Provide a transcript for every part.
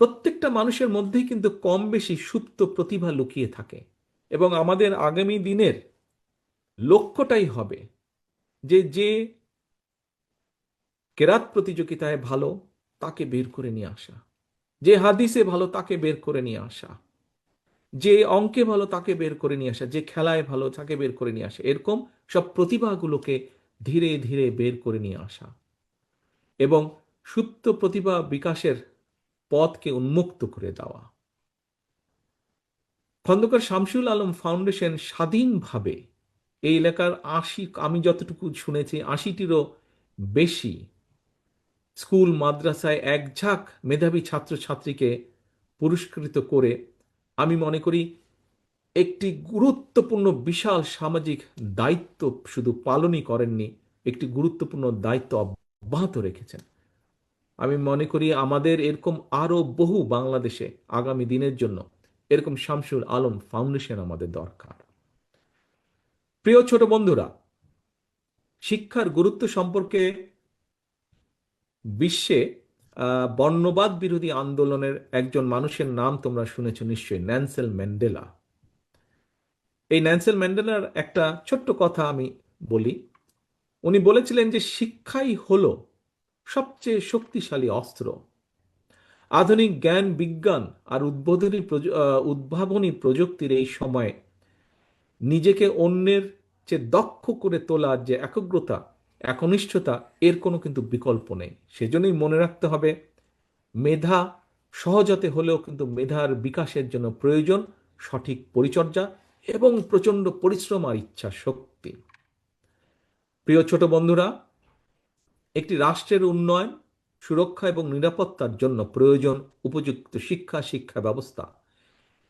প্রত্যেকটা মানুষের মধ্যেই কিন্তু কম বেশি সুপ্ত প্রতিভা লুকিয়ে থাকে এবং আমাদের আগামী দিনের লক্ষ্যটাই হবে যে যে কেরাত প্রতিযোগিতায় ভালো, তাকে বের করে নিয়ে আসা। যে হাদিসে ভালো, তাকে বের করে নিয়ে আসা। যে অঙ্কে ভালো, তাকে বের করে নিয়ে আসা। যে খেলায় ভালো, তাকে বের করে নিয়ে আসা। এরকম সব প্রতিভাগুলোকে ধীরে ধীরে বের করে নিয়ে আসা। এবং সুপ্ত প্রতিভা বিকাশের পথকে উন্মুক্ত করে দেওয়া। খন্দকার শামসুল আলম ফাউন্ডেশন স্বাধীনভাবে এই এলাকার আশি, আমি যতটুকু শুনেছি, আশিটিরও বেশি স্কুল, মাদ্রাসায় এক ঝাঁক মেধাবী ছাত্রছাত্রীকে পুরস্কৃত করে আমি মনে করি একটি গুরুত্বপূর্ণ বিশাল সামাজিক দায়িত্ব শুধু পালনই করেননি, একটি গুরুত্বপূর্ণ দায়িত্ব অব্যাহত রেখেছেন। আমি মনে করি আমাদের এরকম আরও বহু বাংলাদেশে আগামী দিনের জন্য এরকম শামসুল আলম ফাউন্ডেশন আমাদের দরকার। প্রিয় ছোট বন্ধুরা, শিক্ষার গুরুত্ব সম্পর্কে বিশ্বে বর্ণবাদ বিরোধী আন্দোলনের একজন মানুষের নাম তোমরা শুনেছ নিশ্চয়ই, ন্যান্সেল ম্যান্ডেলা। এই ন্যান্সেল ম্যান্ডেলার একটা ছোট্ট কথা আমি বলি। উনি বলেছিলেন যে শিক্ষাই হলো সবচেয়ে শক্তিশালী অস্ত্র। আধুনিক জ্ঞান, বিজ্ঞান আর উদ্বোধনী উদ্ভাবনী প্রযুক্তির এই সময়ে নিজেকে অন্যের চেয়ে দক্ষ করে তোলার যে একগ্রতা, একনিষ্ঠতা, এর কোনো কিন্তু বিকল্প নেই। সেজন্যই মনে রাখতে হবে, মেধা সহজতে হলেও কিন্তু মেধার বিকাশের জন্য প্রয়োজন সঠিক পরিচর্যা এবং প্রচণ্ড পরিশ্রম আর ইচ্ছা শক্তি প্রিয় ছোট বন্ধুরা একটি রাষ্ট্রের উন্নয়ন, সুরক্ষা এবং নিরাপত্তার জন্য প্রয়োজন উপযুক্ত শিক্ষা শিক্ষা ব্যবস্থা।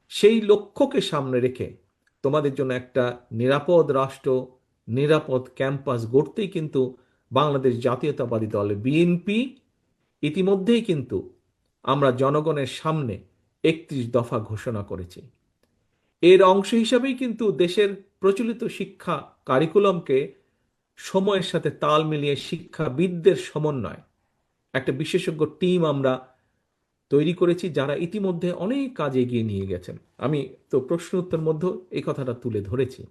সেই লক্ষ্যকে সামনে রেখে তোমাদের জন্য একটা নিরাপদ রাষ্ট্র, নিরাপদ ক্যাম্পাস গড়তেই কিন্তু বাংলাদেশ জাতীয়তাবাদী দল বিএনপি ইতিমধ্যেই কিন্তু আমরা জনগণের সামনে একত্রিশ দফা ঘোষণা করেছি। এর অংশ হিসাবেই কিন্তু দেশের প্রচলিত শিক্ষা কারিকুলামকে সময়ের সাথে তাল মিলিয়ে শিক্ষাবিদদের সমন্বয়। একটা বিশেষজ্ঞ টিম আমরা তৈরি করেছি যারা ইতিমধ্যে অনেক কাজ এগিয়ে নিয়ে গেছেন। আমি তো প্রশ্ন উত্তর মধ্যে এই কথাটা তুলে ধরেছি।